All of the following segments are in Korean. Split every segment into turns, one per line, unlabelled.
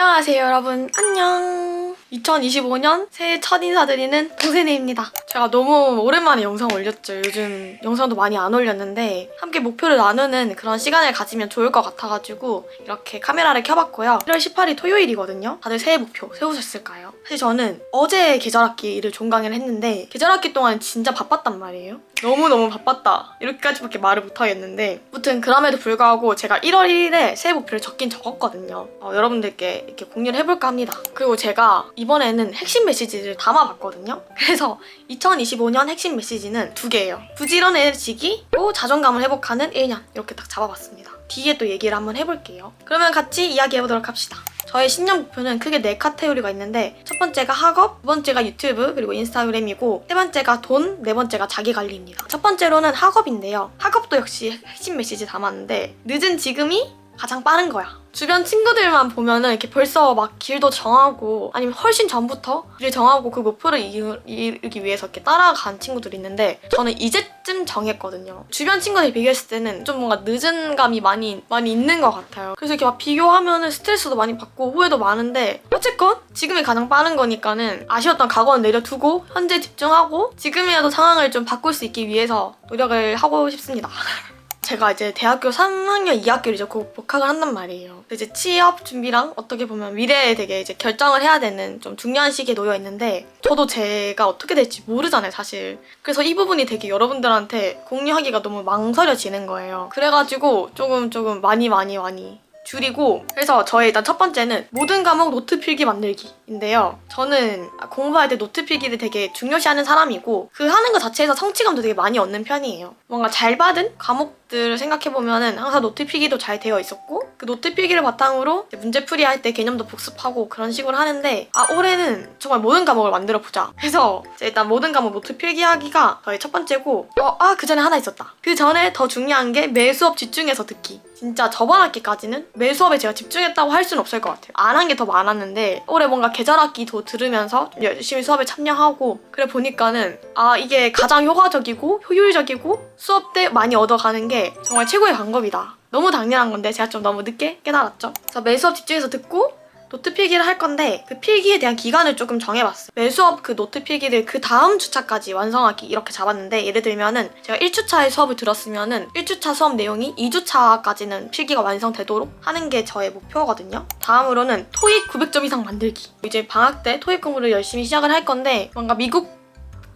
안녕하세요 여러분. 안녕 2025년 새해 첫 인사드리는 동세네입니다. 제가 너무 오랜만에 영상 올렸죠. 요즘 영상도 많이 안 올렸는데 함께 목표를 나누는 그런 시간을 가지면 좋을 것 같아가지고 이렇게 카메라를 켜봤고요. 1월 18일 토요일이거든요. 다들 새해 목표 세우셨을까요? 사실 저는 어제 계절학기를 종강을 했는데 계절학기 동안 진짜 바빴단 말이에요. 너무너무 바빴다. 이렇게까지밖에 말을 못하겠는데 아무튼 그럼에도 불구하고 제가 1월 1일에 새해 목표를 적긴 적었거든요. 어, 여러분들께 이렇게 공유를 해볼까 합니다. 그리고 제가 이번에는 핵심 메시지를 담아봤거든요. 그래서 2025년 핵심 메시지는 두 개예요. 부지런해지기고 자존감을 회복하는 1년 이렇게 딱 잡아봤습니다. 뒤에 또 얘기를 한번 해볼게요. 그러면 같이 이야기해보도록 합시다. 저의 신년 목표는 크게 네 카테고리가 있는데 첫 번째가 학업, 두 번째가 유튜브 그리고 인스타그램이고 세 번째가 돈, 네 번째가 자기 관리입니다. 첫 번째로는 학업인데요. 학업도 역시 핵심 메시지 담았는데 늦은 지금이 가장 빠른 거야. 주변 친구들만 보면은 이렇게 벌써 막 길도 정하고 아니면 훨씬 전부터 길을 정하고 그 목표를 이루- 이루기 위해서 이렇게 따라간 친구들이 있는데 저는 이제쯤 정했거든요. 주변 친구들 비교했을 때는 좀 뭔가 늦은 감이 많이 많이 있는 것 같아요. 그래서 이렇게 막 비교하면은 스트레스도 많이 받고 후회도 많은데 어쨌건 지금이 가장 빠른 거니까는 아쉬웠던 과거는 내려두고 현재 집중하고 지금이라도 상황을 좀 바꿀 수 있기 위해서 노력을 하고 싶습니다. 제가 이제 대학교 3학년 2학기를 이제 곧 복학을 한단 말이에요. 이제 취업 준비랑 어떻게 보면 미래에 되게 이제 결정을 해야 되는 좀 중요한 시기에 놓여 있는데 저도 제가 어떻게 될지 모르잖아요, 사실. 그래서 이 부분이 되게 여러분들한테 공유하기가 너무 망설여지는 거예요. 그래가지고 조금 조금 많이 많이 많이 줄이고 그래서 저의 일단 첫 번째는 모든 과목 노트 필기 만들기인데요. 저는 공부할 때 노트 필기를 되게 중요시하는 사람이고 그 하는 것 자체에서 성취감도 되게 많이 얻는 편이에요. 뭔가 잘 받은 과목들을 생각해보면 항상 노트 필기도 잘 되어 있었고 그 노트 필기를 바탕으로 문제풀이 할 때 개념도 복습하고 그런 식으로 하는데 아 올해는 정말 모든 과목을 만들어 보자. 그래서 일단 모든 과목 노트 필기하기가 저의 첫 번째고 어 아 그 전에 하나 있었다. 그 전에 더 중요한 게 매 수업 집중해서 듣기. 진짜 저번 학기까지는 매 수업에 제가 집중했다고 할 수는 없을 것 같아요. 안 한 게 더 많았는데 올해 뭔가 계절학기도 들으면서 좀 열심히 수업에 참여하고 그래 보니까는 아 이게 가장 효과적이고 효율적이고 수업 때 많이 얻어가는 게 정말 최고의 방법이다. 너무 당연한 건데 제가 좀 너무 늦게 깨달았죠. 그래서 매 수업 집중해서 듣고 노트 필기를 할 건데 그 필기에 대한 기간을 조금 정해봤어요. 매 수업 그 노트 필기를 그 다음 주차까지 완성하기 이렇게 잡았는데 예를 들면은 제가 1주차에 수업을 들었으면은 1주차 수업 내용이 2주차까지는 필기가 완성되도록 하는 게 저의 목표거든요. 다음으로는 토익 900점 이상 만들기. 이제 방학 때 토익 공부를 열심히 시작을 할 건데 뭔가 미국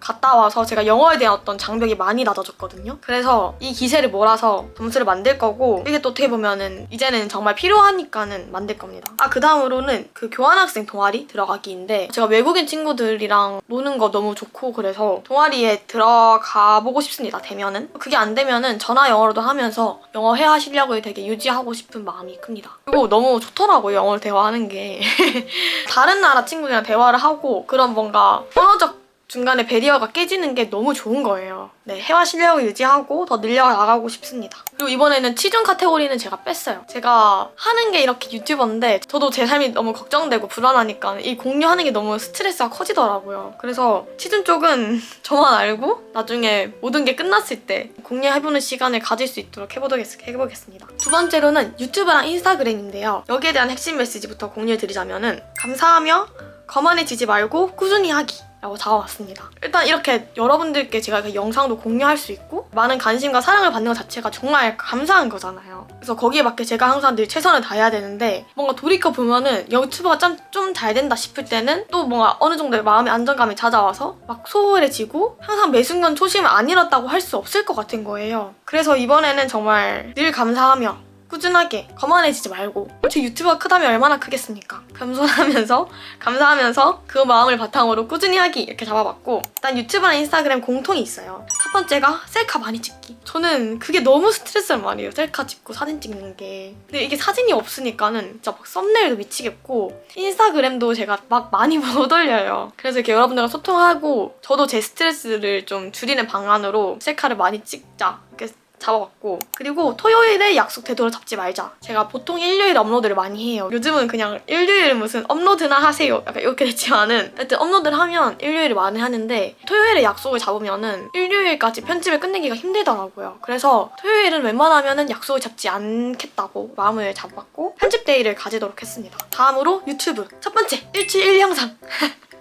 갔다 와서 제가 영어에 대한 어떤 장벽이 많이 낮아졌거든요. 그래서 이 기세를 몰아서 점수를 만들 거고 이게 또 어떻게 보면은 이제는 정말 필요하니까는 만들 겁니다. 아, 그 다음으로는 그 교환학생 동아리 들어가기인데 제가 외국인 친구들이랑 노는 거 너무 좋고 그래서 동아리에 들어가 보고 싶습니다. 되면은. 그게 안 되면은 전화 영어로도 하면서 영어 회화 실력을 되게 유지하고 싶은 마음이 큽니다. 그리고 너무 좋더라고요. 영어를 대화하는 게. 다른 나라 친구들이랑 대화를 하고 그런 뭔가 언어적 중간에 베리어가 깨지는 게 너무 좋은 거예요. 네, 회화 실력을 유지하고 더 늘려나가고 싶습니다. 그리고 이번에는 치중 카테고리는 제가 뺐어요. 제가 하는 게 이렇게 유튜버인데 저도 제 삶이 너무 걱정되고 불안하니까 이 공유하는 게 너무 스트레스가 커지더라고요. 그래서 치중 쪽은 저만 알고 나중에 모든 게 끝났을 때 공유해보는 시간을 가질 수 있도록 해보겠, 해보겠습니다. 두 번째로는 유튜브랑 인스타그램인데요. 여기에 대한 핵심 메시지부터 공유해드리자면은 감사하며 거만해지지 말고 꾸준히 하기. 라고 적어왔습니다. 일단 이렇게 여러분들께 제가 그 영상도 공유할 수 있고 많은 관심과 사랑을 받는 것 자체가 정말 감사한 거잖아요. 그래서 거기에 맞게 제가 항상 늘 최선을 다해야 되는데 뭔가 돌이켜 보면은 유튜버가 좀 잘 된다 싶을 때는 또 뭔가 어느 정도의 마음의 안정감이 찾아와서 막 소홀해지고 항상 매 순간 초심을 안 잃었다고 할 수 없을 것 같은 거예요. 그래서 이번에는 정말 늘 감사하며 꾸준하게 거만해지지 말고 제 유튜브가 크다면 얼마나 크겠습니까? 겸손하면서 감사하면서 그 마음을 바탕으로 꾸준히 하기 이렇게 잡아봤고 일단 유튜브랑 인스타그램 공통이 있어요. 첫 번째가 셀카 많이 찍기. 저는 그게 너무 스트레스를 많이 해요. 셀카 찍고 사진 찍는 게. 근데 이게 사진이 없으니까는 진짜 막 썸네일도 미치겠고 인스타그램도 제가 막 많이 못 올려요. 그래서 이렇게 여러분들과 소통하고 저도 제 스트레스를 좀 줄이는 방안으로 셀카를 많이 찍자. 이렇게 잡아봤고 그리고 토요일에 약속 되도록 잡지 말자. 제가 보통 일요일 업로드를 많이 해요. 요즘은 그냥 일요일 무슨 업로드나 하세요. 약간 이렇게 됐지만은 하여튼 업로드를 하면 일요일을 많이 하는데 토요일에 약속을 잡으면은 일요일까지 편집을 끝내기가 힘들더라고요. 그래서 토요일은 웬만하면은 약속을 잡지 않겠다고 마음을 잡았고 편집 데이를 가지도록 했습니다. 다음으로 유튜브 첫 번째 일주일 영상.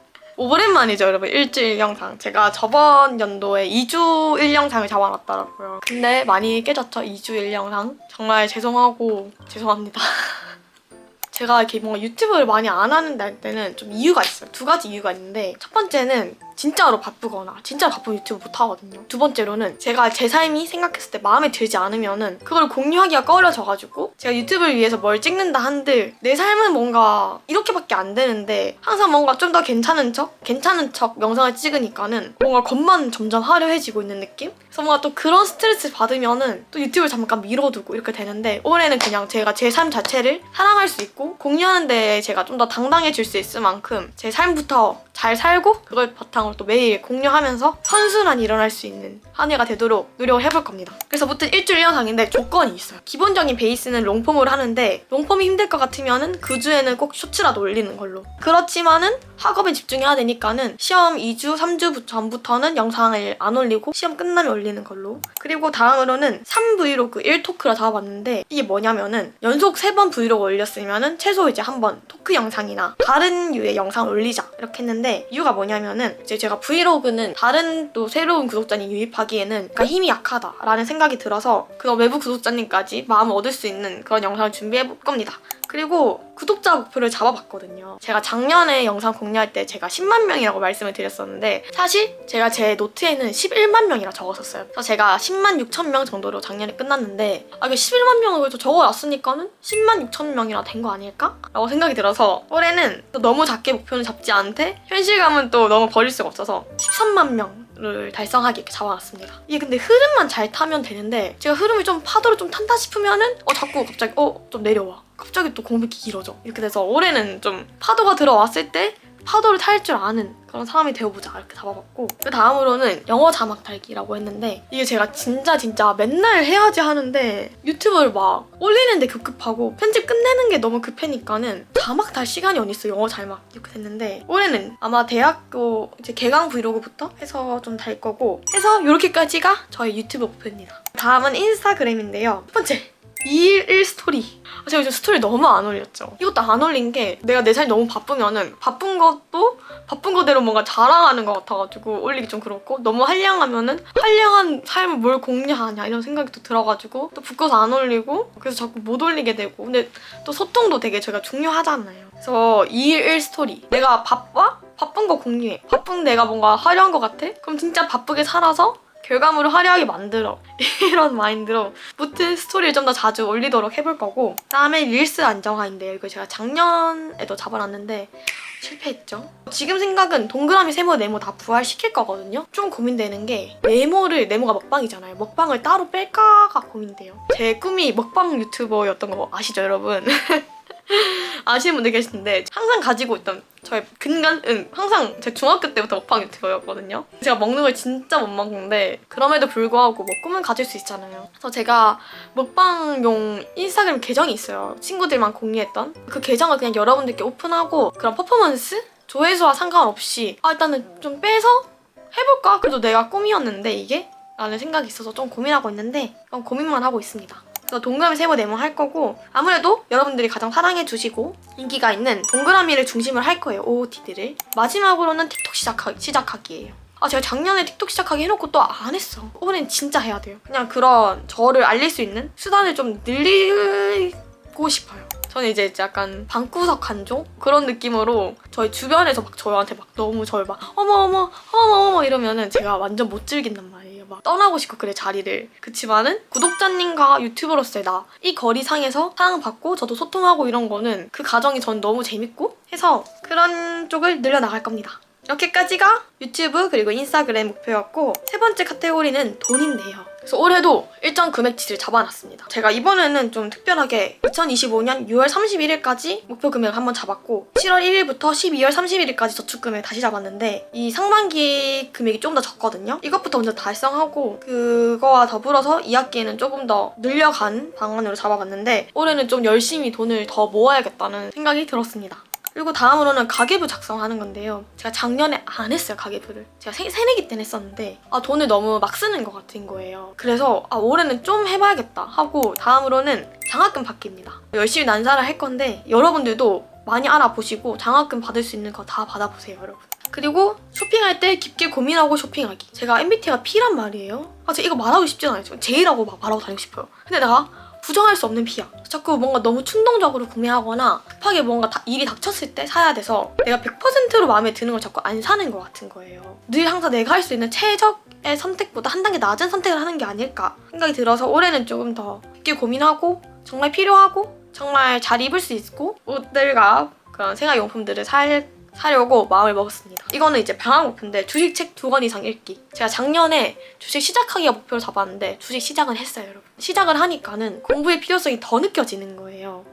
오랜만이죠, 여러분. 일주일 영상. 제가 저번 연도에 2주 1영상을 잡아놨더라고요. 근데 많이 깨졌죠, 2주 1영상. 정말 죄송하고, 죄송합니다. 제가 이렇게 뭔가 유튜브를 많이 안 하는 날 때는 좀 이유가 있어요. 두 가지 이유가 있는데, 첫 번째는 진짜로 바쁘거나, 진짜 바쁜 유튜브 못 하거든요. 두 번째로는 제가 제 삶이 생각했을 때 마음에 들지 않으면은 그걸 공유하기가 꺼려져가지고 제가 유튜브를 위해서 뭘 찍는다 한들 내 삶은 뭔가 이렇게밖에 안 되는데 항상 뭔가 좀 더 괜찮은 척? 괜찮은 척 영상을 찍으니까는 뭔가 겉만 점점 화려해지고 있는 느낌? 그래서 뭔가 또 그런 스트레스 받으면은 또 유튜브를 잠깐 미뤄두고 이렇게 되는데 올해는 그냥 제가 제 삶 자체를 사랑할 수 있고 공유하는 데 제가 좀 더 당당해질 수 있을 만큼 제 삶부터 잘 살고 그걸 바탕으로 또 매일 공유하면서 선순환이 일어날 수 있는 한 해가 되도록 노력을 해볼 겁니다. 그래서 무튼 일주일 영상인데 조건이 있어요. 기본적인 베이스는 롱폼으로 하는데 롱폼이 힘들 것 같으면은 그 주에는 꼭 쇼츠라도 올리는 걸로. 그렇지만은 학업에 집중해야 되니까는 시험 2주, 3주 전부터는 영상을 안 올리고 시험 끝나면 올리는 걸로. 그리고 다음으로는 3 브이로그 1토크라 잡아봤는데 이게 뭐냐면은 연속 3번 브이로그 올렸으면은 최소 이제 한 번 토크 영상이나 다른 유의 영상을 올리자 이렇게 했는데 이유가 뭐냐면은 이제 제가 브이로그는 다른 또 새로운 구독자님 유입하기에는 약간 힘이 약하다라는 생각이 들어서 그런 외부 구독자님까지 마음을 얻을 수 있는 그런 영상을 준비해 볼 겁니다. 그리고 구독자 목표를 잡아봤거든요. 제가 작년에 영상 공유할 때 제가 10만 명이라고 말씀을 드렸었는데 사실 제가 제 노트에는 11만 명이라 적었었어요. 그래서 제가 10만 6천 명 정도로 작년에 끝났는데 아 이게 11만 명을 그래도 적어놨으니까는 10만 6천 명이나 된 거 아닐까? 라고 생각이 들어서 올해는 또 너무 작게 목표는 잡지 않되 현실감은 또 너무 버릴 수가 없어서 13만 명를 달성하게 이렇게 잡아놨습니다. 이게 근데 흐름만 잘 타면 되는데 제가 흐름이 좀 파도를 좀 탄다 싶으면은 어 자꾸 갑자기 어 좀 내려와. 갑자기 또 공백이 길어져. 이렇게 돼서 올해는 좀 파도가 들어왔을 때 파도를 탈 줄 아는 그런 사람이 되어보자 이렇게 잡아봤고 그 다음으로는 영어 자막 달기라고 했는데 이게 제가 진짜 진짜 맨날 해야지 하는데 유튜브를 막 올리는데 급급하고 편집 끝내는 게 너무 급하니까는 자막 달 시간이 어딨어? 영어 자막 이렇게 됐는데 올해는 아마 대학교 이제 개강 브이로그부터 해서 좀 달 거고 해서 이렇게까지가 저희 유튜브 목표입니다. 다음은 인스타그램인데요. 첫 번째 2일 1 스토리 아, 제가 요즘 스토리 너무 안 올렸죠. 이것도 안 올린 게 내가 내 삶이 너무 바쁘면은 바쁜 것도 바쁜 거대로 뭔가 자랑하는 것 같아가지고 올리기 좀 그렇고 너무 한량하면은 한량한 삶을 뭘 공유하냐 이런 생각이 또 들어가지고 또 부끄러서 안 올리고 그래서 자꾸 못 올리게 되고 근데 또 소통도 되게 저희가 중요하잖아요. 그래서 2일 1 스토리 내가 바빠? 바쁜 거 공유해. 바쁜 내가 뭔가 화려한 것 같아? 그럼 진짜 바쁘게 살아서 결과물을 화려하게 만들어. 이런 마인드로 무튼 스토리를 좀 더 자주 올리도록 해볼 거고 다음에 릴스 안정화인데요. 이거 제가 작년에도 잡아놨는데 실패했죠? 지금 생각은 동그라미 세모 네모 다 부활시킬 거거든요. 좀 고민되는 게 네모를 네모가 먹방이잖아요. 먹방을 따로 뺄까가 고민돼요. 제 꿈이 먹방 유튜버였던 거 아시죠 여러분 아시는 분들 계시는데 항상 가지고 있던 저의 근간은 항상 제 중학교 때부터 먹방 유튜버였거든요. 제가 먹는 걸 진짜 못 먹는데 그럼에도 불구하고 뭐 꿈은 가질 수 있잖아요. 그래서 제가 먹방용 인스타그램 계정이 있어요. 친구들만 공유했던 그 계정을 그냥 여러분들께 오픈하고 그런 퍼포먼스 조회수와 상관없이 아 일단은 좀 빼서 해볼까? 그래도 내가 꿈이었는데 이게 라는 생각이 있어서 좀 고민하고 있는데 고민만 하고 있습니다. 그래서 동그라미 세모 네모 할 거고 아무래도 여러분들이 가장 사랑해 주시고 인기가 있는 동그라미를 중심으로 할 거예요 OOTD를. 마지막으로는 틱톡 시작하, 시작하기예요. 아 제가 작년에 틱톡 시작하기 해놓고 또 안 했어. 올해는 진짜 해야 돼요. 그냥 그런 저를 알릴 수 있는 수단을 좀 늘리고 싶어요. 저는 이제 약간 방구석 한종? 그런 느낌으로 저희 주변에서 막 저한테 막 너무 저를 막 어머 어머 어머 어머 이러면은 제가 완전 못 즐긴단 말이에요. 막 떠나고 싶고 그래 자리를. 그치만은 구독자님과 유튜버로서의 나 이 거리상에서 사랑받고 저도 소통하고 이런 거는 그 과정이 전 너무 재밌고 해서 그런 쪽을 늘려나갈 겁니다. 이렇게까지가 유튜브 그리고 인스타그램 목표였고 세 번째 카테고리는 돈인데요. 그래서 올해도 일정 금액치를 잡아놨습니다. 제가 이번에는 좀 특별하게 2025년 6월 31일까지 목표 금액을 한번 잡았고 7월 1일부터 12월 31일까지 저축 금액을 다시 잡았는데 이 상반기 금액이 좀 더 적거든요. 이것부터 먼저 달성하고 그거와 더불어서 2학기에는 조금 더 늘려간 방안으로 잡아봤는데 올해는 좀 열심히 돈을 더 모아야겠다는 생각이 들었습니다. 그리고 다음으로는 가계부 작성하는 건데요. 제가 작년에 안 했어요, 가계부를. 제가 새, 새내기 때는 했었는데, 아, 돈을 너무 막 쓰는 것 같은 거예요. 그래서, 아, 올해는 좀 해봐야겠다 하고, 다음으로는 장학금 받기입니다. 열심히 난사를 할 건데, 여러분들도 많이 알아보시고, 장학금 받을 수 있는 거 다 받아보세요, 여러분. 그리고 쇼핑할 때 깊게 고민하고 쇼핑하기. 제가 MBTI가 P란 말이에요. 아, 제가 이거 말하고 싶진 않아요. 제이라고 막 말하고 다니고 싶어요. 근데 내가 부정할 수 없는 피야. 자꾸 뭔가 너무 충동적으로 구매하거나 급하게 뭔가 다- 일이 닥쳤을 때 사야 돼서 내가 100%로 마음에 드는 걸 자꾸 안 사는 것 같은 거예요. 늘 항상 내가 할 수 있는 최적의 선택보다 한 단계 낮은 선택을 하는 게 아닐까 생각이 들어서 올해는 조금 더 깊게 고민하고 정말 필요하고 정말 잘 입을 수 있고 옷들과 그런 생활용품들을 살 사려고 마음을 먹었습니다. 이거는 이제 방학 목표인데 주식 책 두 권 이상 읽기. 제가 작년에 주식 시작하기가 목표로 잡았는데 주식 시작은 했어요, 여러분. 시작을 하니까는 공부의 필요성이 더 느껴지는 거예요.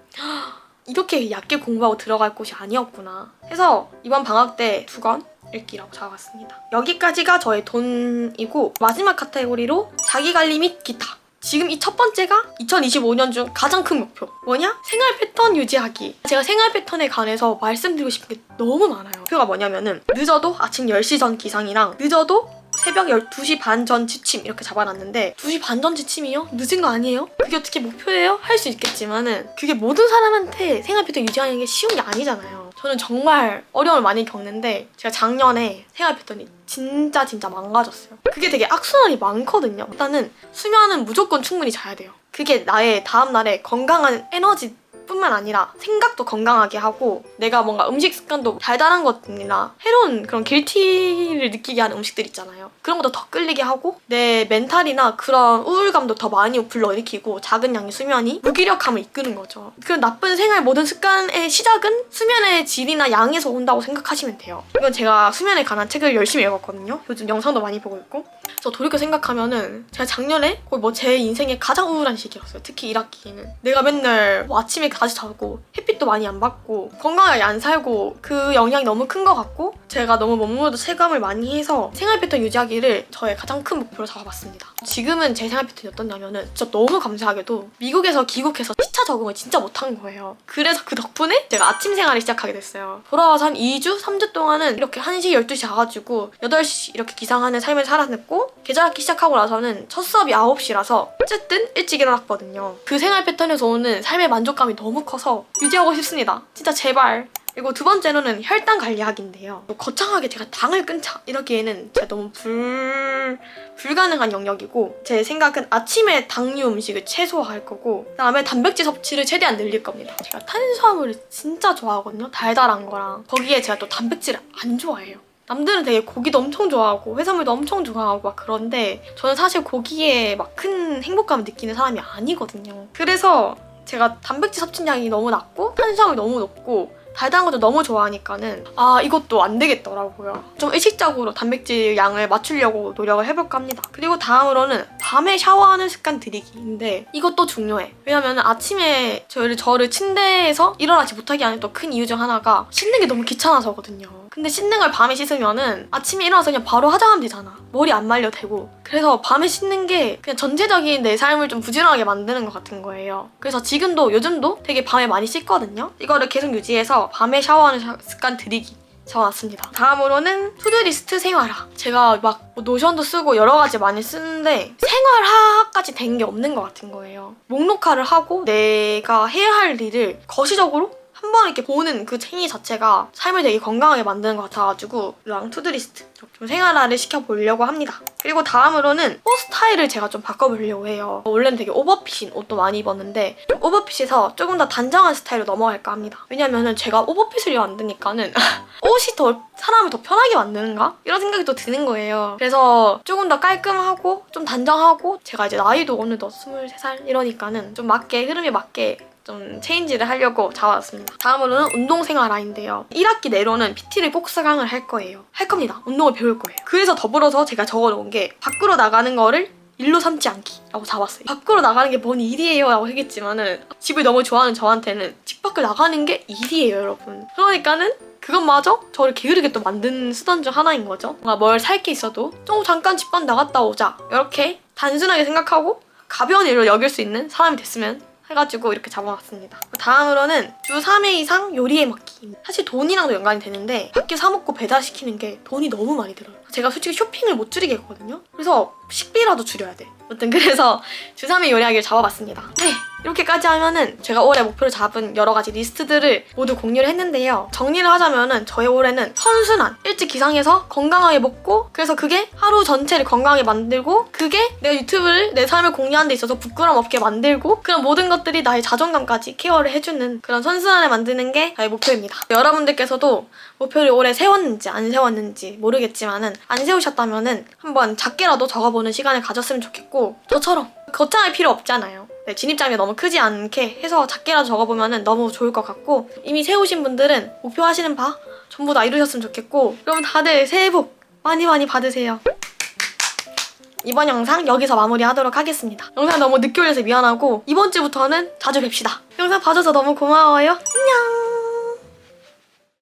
이렇게 얕게 공부하고 들어갈 곳이 아니었구나. 해서 이번 방학 때 두 권 읽기라고 잡았습니다. 여기까지가 저의 돈이고 마지막 카테고리로 자기 관리 및 기타. 지금 이 첫 번째가 2025년 중 가장 큰 목표. 뭐냐? 생활 패턴 유지하기. 제가 생활 패턴에 관해서 말씀드리고 싶은 게 너무 많아요. 목표가 뭐냐면은 늦어도 아침 10시 전 기상이랑 늦어도 새벽 12시 반 전 지침 이렇게 잡아놨는데 2시 반 전 지침이요? 늦은 거 아니에요? 그게 어떻게 목표예요? 할 수 있겠지만은 그게 모든 사람한테 생활 패턴 유지하는 게 쉬운 게 아니잖아요. 저는 정말 어려움을 많이 겪는데 제가 작년에 생활 패턴이 진짜 진짜 망가졌어요. 그게 되게 악순환이 많거든요. 일단은 수면은 무조건 충분히 자야 돼요. 그게 나의 다음날에 건강한 에너지 뿐만 아니라 생각도 건강하게 하고 내가 뭔가 음식 습관도 달달한 것들이나 해로운 그런 길티를 느끼게 하는 음식들 있잖아요. 그런 것도 더 끌리게 하고 내 멘탈이나 그런 우울감도 더 많이 불러일으키고 작은 양의 수면이 무기력함을 이끄는 거죠. 그 나쁜 생활 모든 습관의 시작은 수면의 질이나 양에서 온다고 생각하시면 돼요. 이건 제가 수면에 관한 책을 열심히 읽었거든요. 요즘 영상도 많이 보고 있고. 저 돌이켜 생각하면은 제가 작년에 거의 뭐 제 인생의 가장 우울한 시기였어요. 특히 1학기에는. 내가 맨날 뭐 아침에 다시 자고 햇빛도 많이 안 받고 건강하게 안 살고 그 영향이 너무 큰 것 같고 제가 너무 몸으로도 체감을 많이 해서 생활 패턴 유지하기를 저의 가장 큰 목표로 잡아봤습니다. 지금은 제 생활 패턴이 어떠냐면은 진짜 너무 감사하게도 미국에서 귀국해서 시차 적응을 진짜 못한 거예요. 그래서 그 덕분에 제가 아침 생활을 시작하게 됐어요. 돌아와서 한 2주, 3주 동안은 이렇게 1시, 12시 자가지고 8시 이렇게 기상하는 삶을 살아냈고 계절학기 시작하고 나서는 첫 수업이 9시라서 어쨌든 일찍 일어났거든요. 그 생활 패턴에서 오는 삶의 만족감이 너무 커서 유지하고 싶습니다. 진짜 제발. 그리고 두 번째로는 혈당 관리하기인데요. 뭐 거창하게 제가 당을 끊자 이러기에는 제가 너무 불 불가능한 영역이고 제 생각은 아침에 당류 음식을 최소화할 거고 그다음에 단백질 섭취를 최대한 늘릴 겁니다. 제가 탄수화물을 진짜 좋아하거든요. 달달한 거랑 거기에 제가 또 단백질을 안 좋아해요. 남들은 되게 고기도 엄청 좋아하고 해산물도 엄청 좋아하고 막 그런데 저는 사실 고기에 막 큰 행복감을 느끼는 사람이 아니거든요. 그래서 제가 단백질 섭취량이 너무 낮고 탄수화물이 너무 높고 달달한 것도 너무 좋아하니까는 아 이것도 안 되겠더라고요. 좀 의식적으로 단백질 양을 맞추려고 노력을 해볼까 합니다. 그리고 다음으로는 밤에 샤워하는 습관 들이기인데 이것도 중요해. 왜냐면 아침에 저를 저를 침대에서 일어나지 못하게 하는 또 큰 이유 중 하나가 씻는 게 너무 귀찮아서거든요. 근데 씻는 걸 밤에 씻으면은 아침에 일어나서 그냥 바로 화장하면 되잖아. 머리 안 말려 되고. 그래서 밤에 씻는 게 그냥 전체적인 내 삶을 좀 부지런하게 만드는 것 같은 거예요. 그래서 지금도 요즘도 되게 밤에 많이 씻거든요. 이거를 계속 유지해서 밤에 샤워하는 샤- 습관 들이기. 적어놨습니다. 다음으로는 투두리스트 생활화. 제가 막뭐 노션도 쓰고 여러 가지 많이 쓰는데 생활화까지 된 게 없는 것 같은 거예요. 목록화를 하고 내가 해야 할 일을 거시적으로 한 번 이렇게 보는 그 행위 자체가 삶을 되게 건강하게 만드는 것 같아가지고 랑 투두리스트 좀 생활화를 시켜보려고 합니다. 그리고 다음으로는 옷 스타일을 제가 좀 바꿔보려고 해요. 원래는 되게 오버핏인 옷도 많이 입었는데 좀 오버핏에서 조금 더 단정한 스타일로 넘어갈까 합니다. 왜냐면은 제가 오버핏을 만드니까는 옷이 더 사람을 더 편하게 만드는가? 이런 생각이 또 드는 거예요. 그래서 조금 더 깔끔하고 좀 단정하고 제가 이제 나이도 어느덧 23살 이러니까는 좀 맞게 흐름에 맞게 좀 체인지를 하려고 잡아왔습니다. 다음으로는 운동생활화인데요. 1학기 내로는 PT를 꼭 수강을 할 거예요. 할 겁니다. 운동을 배울 거예요. 그래서 더불어서 제가 적어놓은 게 밖으로 나가는 거를 일로 삼지 않기라고 잡았어요. 밖으로 나가는 게 뭔 일이에요 라고 하겠지만은 집을 너무 좋아하는 저한테는 집 밖을 나가는 게 일이에요 여러분. 그러니까는 그것마저 저를 게으르게 또 만든 수단 중 하나인 거죠. 뭔가 뭘 살 게 있어도 좀 잠깐 집밖 나갔다 오자 이렇게 단순하게 생각하고 가벼운 일로 여길 수 있는 사람이 됐으면 해가지고 이렇게 잡아봤습니다. 다음으로는 주 3회 이상 요리해 먹기. 사실 돈이랑도 연관이 되는데 밖에 사 먹고 배달시키는 게 돈이 너무 많이 들어요. 제가 솔직히 쇼핑을 못 줄이겠거든요. 그래서 식비라도 줄여야 돼. 아무튼 그래서 주 3회 요리하기를 잡아봤습니다. 네, 이렇게까지 하면은 제가 올해 목표로 잡은 여러 가지 리스트들을 모두 공유를 했는데요. 정리를 하자면은 저의 올해는 선순환, 일찍 기상해서 건강하게 먹고 그래서 그게 하루 전체를 건강하게 만들고 그게 내가 유튜브를 내 삶을 공유하는 데 있어서 부끄럼 없게 만들고 그런 모든 것들이 나의 자존감까지 케어를 해주는 그런 선순환을 만드는 게 나의 목표입니다. 여러분들께서도 목표를 올해 세웠는지 안 세웠는지 모르겠지만은 안 세우셨다면은 한번 작게라도 적어보는 시간을 가졌으면 좋겠고 저처럼 거창할 필요 없잖아요. 네, 진입장이 너무 크지 않게 해서 작게라도 적어보면 너무 좋을 것 같고 이미 세우신 분들은 목표하시는 바 전부 다 이루셨으면 좋겠고 여러분 다들 새해 복 많이 많이 받으세요. 이번 영상 여기서 마무리하도록 하겠습니다. 영상 너무 늦게 올려서 미안하고 이번 주부터는 자주 뵙시다. 영상 봐줘서 너무 고마워요. 안녕.